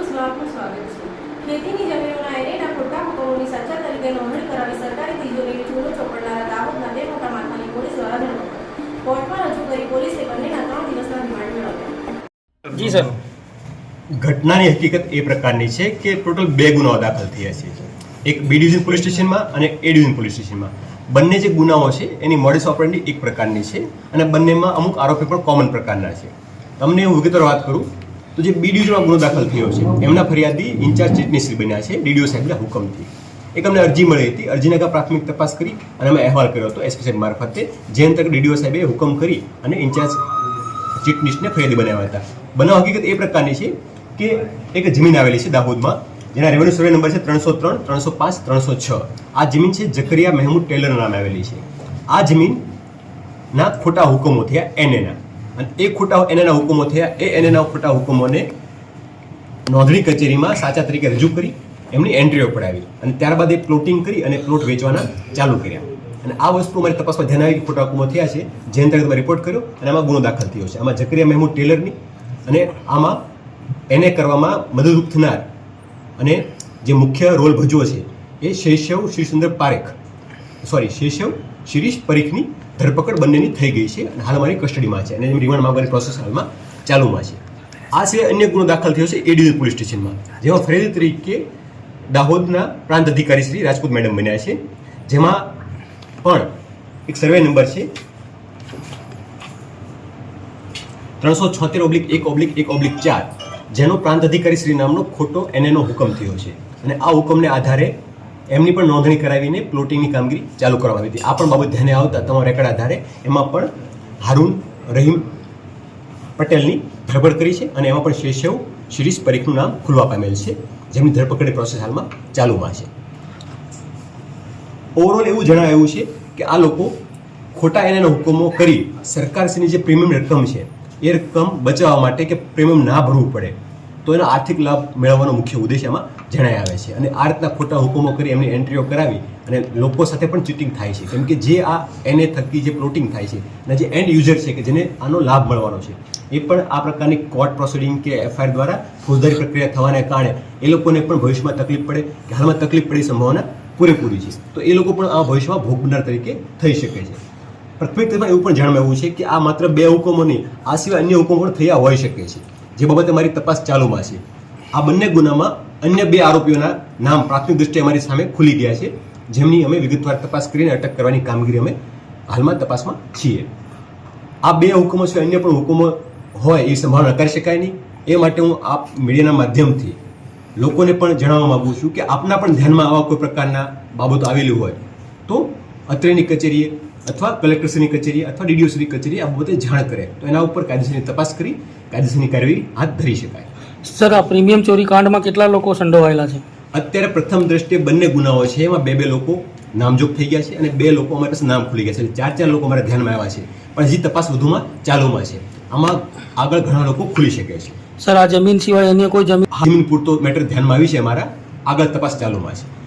ન્યૂઝમાં આપનું સ્વાગત છે. ખેતીની જમીનોના એરેના ખોટા હુકમોની સાચા તરીકે નોંધણી કરાવી સરકારી તિજોરીની ચૂલો ચોપડનારા દાહોદના બે મોટા માથાની પોલીસ દ્વારા ધરપકડ કોર્ટમાં રજૂ કરી પોલીસે બંનેના ત્રણ દિવસના રિમાન્ડ મેળવ્યા. જી સર. ઘટનાની હકીકત એ પ્રકારની છે કે ટોટલ બે ગુનાઓ દાખલ થયા છે. એક બી ડિવિઝન પોલીસ સ્ટેશનમાં અને એ ડિવિઝન પોલીસ સ્ટેશનમાં. બંને જે ગુનાઓ છે એની મોડેસ ઓપરેન્ડી એક પ્રકારની છે અને બંનેમાં અમુક આરોપી પણ કોમન પ્રકારના છે. તમને હું વિગતવાર વાત કરું તો જે બી ડિવિઝનમાં ગુનો દાખલ થયો છે, એમના ફરિયાદી ઇન્ચાર્જ ચીટનીશ્રી બન્યા છે ડીડીઓ સાહેબના હુકમથી. એક અમને અરજી મળી હતી અરજીના કા પ્રાથમિક તપાસ કરી અને અમે અહેવાલ કર્યો હતો એસપી સાહેબ મારફતે, જે અંતર્ગત ડીડીઓ સાહેબે હુકમ કરી અને ઇન્ચાર્જ ચીટનીશને ફરિયાદી બનાવ્યા હતા. બનાવ હકીકત એ પ્રકારની છે કે એક જમીન આવેલી છે દાહોદમાં, જેના રેવન્યુ સર્વે નંબર છે ત્રણસો ત્રણ, ત્રણસો પાંચ, ત્રણસો છ. આ જમીન છે જકરિયા મહેમૂદ ટેલર નામે આવેલી છે. આ જમીનના ખોટા હુકમો થયા એનએના અને એ ખોટા એના હુકમો થયા. એ એના ખોટા હુકમોને નોંધણી કચેરીમાં સાચા તરીકે રજૂ કરી, એમની એન્ટ્રીઓ પડાવી. અને ત્યારબાદ એ પ્લોટિંગ કરી અને પ્લોટ વેચવાના ચાલુ કર્યા. અને આ વસ્તુ મારી તપાસમાં ધ્યાન આવી ખોટા હુકમો થયા છે. જે અંતર્ગત તમે રિપોર્ટ કર્યો અને આમાં ગુનો દાખલ થયો છે. આમાં જકરિયા મહેમૂદ ટેલરની અને આમાં એને કરવામાં મદદરૂપ થનાર અને જે મુખ્ય રોલ ભજવો છે એ શૈશવ શ્રીસુંદર પારેખ સોરી શૈશવ શિરીષ પરીખની ધરપકડ બંનેની થઈ ગઈ છે અને હાલ અમારી કસ્ટડીમાં છે અને એની રિમાન્ડ માંગવાની પ્રોસેસ હાલમાં ચાલુમાં છે. આ સિવાય અન્ય ગુનો દાખલ થયો છે એ પોલીસ સ્ટેશનમાં, જેમાં ફરિયાદી તરીકે દાહોદના પ્રાંત અધિકારી શ્રી રાજપૂત મેડમ બન્યા છે, જેમાં પણ એક સર્વે નંબર છે. ત્રણસો છોતેર ઓબ્લિક એક ઓબ્લિક એક ઓબ્લિક ચાર, જેનો પ્રાંત અધિકારી શ્રી નામનો ખોટો એનએનો હુકમ થયો છે. અને આ હુકમને આધારે એમની પણ નોંધણી કરાવીને પ્લોટિંગની કામગીરી ચાલુ કરવામાં આવી હતી. આ પણ બાબત ધ્યાને આવતા તમારા રેકર્ડ આધારે એમાં પણ હારૂન રહીમ પટેલની ધરપકડ કરી છે અને એમાં પણ શેષવ શિરીષ પરીખનું નામ ખુલવા પામેલ છે, જેમની ધરપકડની પ્રોસેસ હાલમાં ચાલુમાં છે. ઓવરઓલ એવું જણાવ્યું છે કે આ લોકો ખોટા એના હુકમો કરી સરકારશ્રીની જે પ્રીમિયમ રકમ છે, એ રકમ બચાવવા માટે કે પ્રીમિયમ ના ભરવું પડે. તો એનો આર્થિક લાભ મેળવવાનો મુખ્ય ઉદ્દેશ એમાં જણાઈ આવે છે. અને આ રીતના ખોટા હુકમો કરી એમની એન્ટ્રીઓ કરાવી અને લોકો સાથે પણ ચીટિંગ થાય છે. કેમ કે જે આ એને થકી જે પ્લોટિંગ થાય છે અને જે એન્ડ યુઝર છે કે જેને આનો લાભ મળવાનો છે, એ પણ આ પ્રકારની કોર્ટ પ્રોસિડિંગ કે એફઆઈઆર દ્વારા ફોજદારી પ્રક્રિયા થવાને કારણે એ લોકોને પણ ભવિષ્યમાં તકલીફ પડે કે હાલમાં તકલીફ પડે સંભાવના પૂરેપૂરી છે. તો એ લોકો પણ આ ભવિષ્યમાં ભોગ બનનાર તરીકે થઈ શકે છે. પ્રાથમિક એવું પણ જાણવા એવું છે કે આ માત્ર બે હુકમો નહીં, આ સિવાય અન્ય હુકમો પણ થયા હોઈ શકે છે. જે બાબતે મારી તપાસ ચાલુમાં છે. આ બંને ગુનામાં અન્ય બે આરોપીઓના નામ પ્રાથમિક દૃષ્ટિએ અમારી સામે ખુલી ગયા છે, જેમની અમે વિગતવાર તપાસ કરીને અટક કરવાની કામગીરી અમે હાલમાં તપાસમાં છીએ. આ બે હુકમો છે અન્ય પણ હુકમો હોય એ સંભાળ નકારી શકાય નહીં. એ માટે હું આપ મીડિયાના માધ્યમથી લોકોને પણ જણાવવા માગું છું કે આપના પણ ધ્યાનમાં આવા કોઈ પ્રકારના બાબતો આવેલી હોય તો અત્રેની કચેરીએ અથવા કલેક્ટરશ્રીની કચેરી અથવા ડીડીઓશ્રી કચેરી આ બાબતે જાણ કરે. તો એના ઉપર કાયદેસરની તપાસ કરી કાયદેસરની કાર્યવાહી હાથ ધરી શકાય. સર આ પ્રીમિયમ ચોરી કાંડમાં કેટલા લોકો સંડોવાયેલા છે? અત્યારે પ્રથમ દ્રષ્ટિએ બંને ગુનાઓ છે એમાં બે બે લોકો નામજોગ થઈ ગયા છે અને બે લોકો અમારે પાસે નામ ખુલી ગયા છે. ચાર ચાર લોકો અમારા ધ્યાનમાં આવ્યા છે. પણ હજી તપાસ વધુમાં ચાલુમાં છે. આમાં આગળ ઘણા લોકો ખુલી શકે છે. સર આ જમીન સિવાય અન્ય કોઈ જમીન જમીન પૂરતો મેટર ધ્યાનમાં આવી છે અમારા. આગળ તપાસ ચાલુમાં છે.